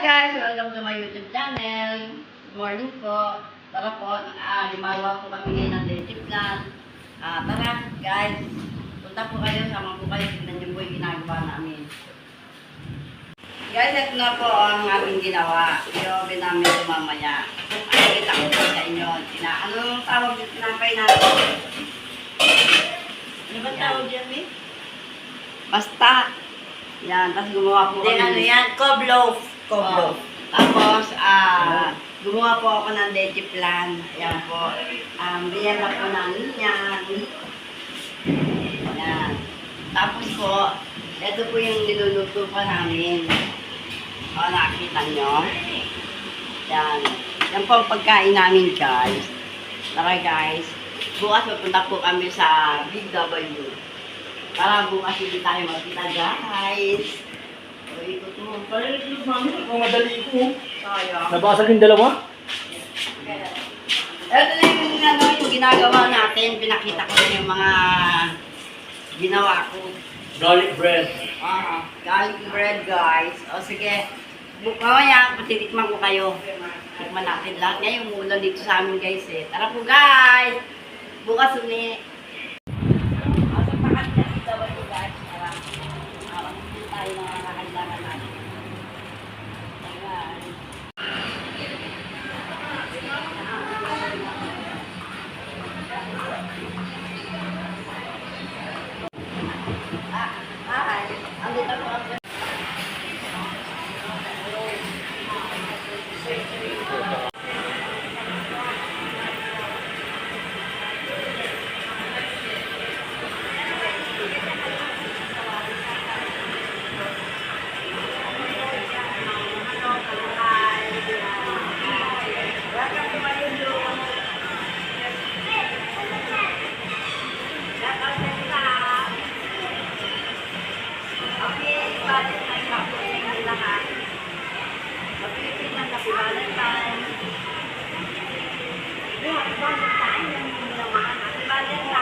guys! Welcome to my YouTube channel. Good morning po. Tara po, ah, limawa po kami ngayon ng daily plan. Ah, tara guys, punta po kayo, sama po kayo, tignan niyo po yung ginagawa namin. Guys, ito na po ang aming ginawa. I-open namin ito mamaya. Pakita ko po sa inyo. Tina, anong tawag yung tinapay natin? Ano ba tawag yan, Miss? Basta. Yan, tapos gumawa po Then kami. ano yan? Cob Oo. loaf. Tapos, ah, gumawa po ako ng veggie plan. Ayan po. Um, biyan na po namin yan. Ayan. Tapos po, ito po yung niluluto pa namin. O, nakita nyo? Yan. Yan po ang pagkain namin, guys. Tara, guys. Bukas pupunta po kami sa Big W. Para bukas hindi tayo magkita, guys. O, ikot mo. Ay, mami, kung madali ko. Sayang. Nabasag yung dalawa? Ito na yung, ano, yung ginagawa natin. Pinakita ko na yung mga ginawa ko. Garlic bread. Ah, garlic bread, guys. O sige, mamaya, patitikman ko kayo. Tikman natin lahat. Ngayon, umulan dito sa amin, guys, eh. Tara po, guys! Bukas uli. Balik tayo sa ating lahat. Mag-ibig ng Happy Valentine. Happy Valentine. Yung ginawa. Happy Valentine.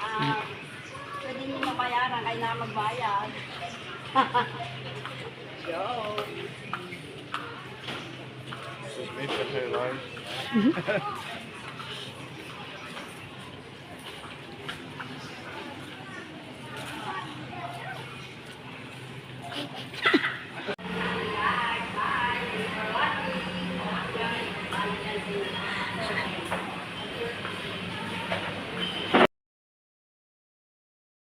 Ah, pwede nyo mabayaran, kailangan magbayad. Yo. Maybe the hairline.